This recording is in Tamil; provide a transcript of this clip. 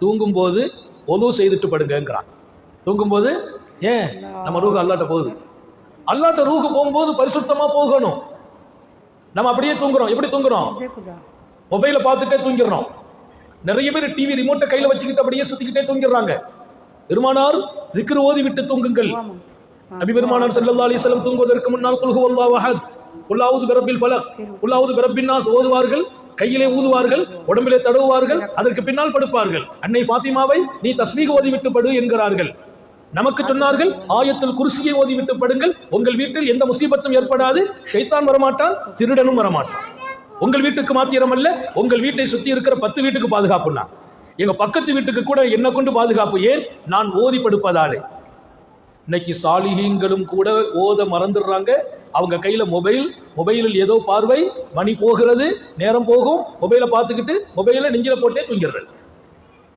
தூங்கும்போது ஒது செய்துட்டு படுங்கங்கிறான். தூங்கும்போது ஏன்? நம்ம ரூஹு அல்லாட்ட போகுது. அல்லாட்ட ரூஹு போகும்போது பரிசுத்தமா போகணும். நம்ம அப்படியே தூங்குறோம். எப்படி தூங்குறோம்? மொபைலை பார்த்துட்டே தூங்கிடுறோம். நிறைய பேர் டிவி ரிமோட்டை கையில வச்சுக்கிட்டு அப்படியே சுத்திக்கிட்டே தூங்கிடுறாங்க. பெருமானார் திக்ரு ஓதி விட்டு தூங்குங்கள். நபி பெருமானார் ஸல்லல்லாஹு அலைஹி வஸல்லம் தூங்குவதற்கு முன்னால் குல்ஹு அல்லாஹ் குல்லாவுது பிரப்பில் ஃபலக். குல்லாவுது பிரப்பின் நாஸ். ஓதுவார்கள். கையிலே ஊதுவார்கள் உடம்பிலே தடவுவார்கள் அதற்கு பின்னால் படுப்பார்கள். அன்னை பாத்திமாவை நீ தஸ்மீக ஓதிவிட்டு படு என்கிறார்கள். நமக்கு சொன்னார்கள் ஆயத்தில் குருசியை ஓதிவிட்டு படுங்கள். உங்கள் வீட்டில் எந்த முசீபத்தும் ஏற்படாது. ஷைத்தான் வரமாட்டான் திருடனும் வரமாட்டான். உங்கள் வீட்டுக்கு மாத்திரம் அல்ல உங்கள் வீட்டை சுத்தி இருக்கிற பத்து வீட்டுக்கு பாதுகாப்புனா எங்க பக்கத்து வீட்டுக்கு கூட என்ன கொண்டு பாதுகாப்பு. ஏன்? நான் ஓதி படுப்பதாலே. இன்னைக்கு சாலிகீங்களும் கூட ஓத மறந்துடுறாங்க. அவங்க கையில் மொபைல் மொபைலில் ஏதோ பார்வை மணி போகிறது நேரம் போகும் மொபைலை பார்த்துக்கிட்டு மொபைலை நெஞ்சில் போட்டே தூங்கிடுறது.